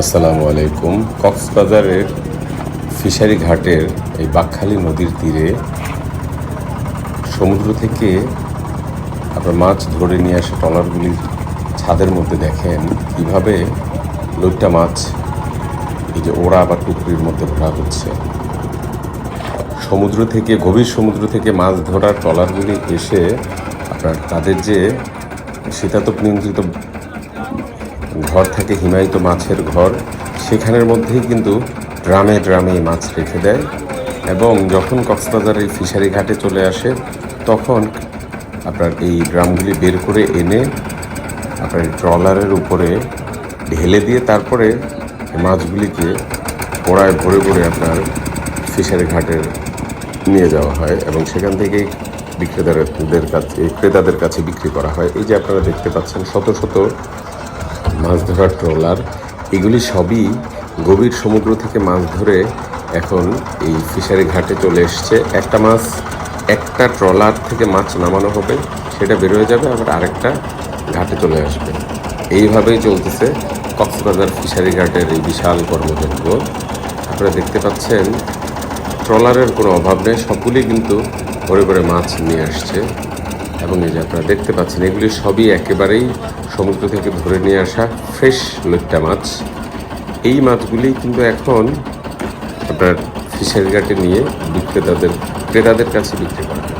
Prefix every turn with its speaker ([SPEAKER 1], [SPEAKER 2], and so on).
[SPEAKER 1] আসসালামু আলাইকুম। কক্সবাজারের ফিশারি ঘাটের এই বাকখালী নদীর তীরে সমুদ্র থেকে আপনার মাছ ধরে নিয়ে আসে ট্রলারগুলির ছাদের মধ্যে দেখেন কীভাবে লইট্টা মাছ এই যে ওড়া বা টুকরির মধ্যে ধরা হচ্ছে। সমুদ্র থেকে, গভীর সমুদ্র থেকে মাছ ধরার ট্রলারগুলি এসে আপনার তাদের যে শীতাতপ নিয়ন্ত্রিত ঘর থাকে হিমায়িত মাছের ঘর, সেখানের মধ্যেই কিন্তু ড্রামে ড্রামে মাছ রেখে দেয় এবং যখন কক্সবাজার এই ফিশারি ঘাটে চলে আসে, তখন আপনার এই ড্রামগুলি বের করে এনে আপনার ট্রলারের উপরে ঢেলে দিয়ে তারপরে মাছগুলিকে পোড়ায় ভরে ভরে আপনার ফিশারি ঘাটের নিয়ে যাওয়া হয় এবং সেখান থেকেই বিক্রেতাদের কাছে ক্রেতাদের কাছে বিক্রি করা হয়। এই যে আপনারা দেখতে পাচ্ছেন, শত শত মাছ ধরার ট্রলার, এগুলি সবই গভীর সমুদ্র থেকে মাছ ধরে এখন এই ফিশারি ঘাটে চলে এসছে। একটা মাছ, একটা ট্রলার থেকে মাছ নামানো হবে, সেটা বেরোয় যাবে, আবার আরেকটা ঘাটে চলে আসবে। এইভাবেই চলতেছে কক্সবাজার ফিশারি ঘাটের এই বিশাল কর্মযজ্ঞ আপনারা দেখতে পাচ্ছেন, ট্রলারের কোনো অভাব নেই, সবগুলি কিন্তু ভরে ভরে মাছ নিয়ে আসছে। এবং এই যে আপনারা দেখতে পাচ্ছেন, এগুলি সবই একেবারেই সমুদ্র থেকে ধরে নিয়ে আসা ফ্রেশ লোকটা মাছ এই মাছগুলি কিন্তু এখন আপনার ফিশারি ঘাটে নিয়ে বিক্রেতাদের ক্রেতাদের কাছে বিক্রি করা হয়।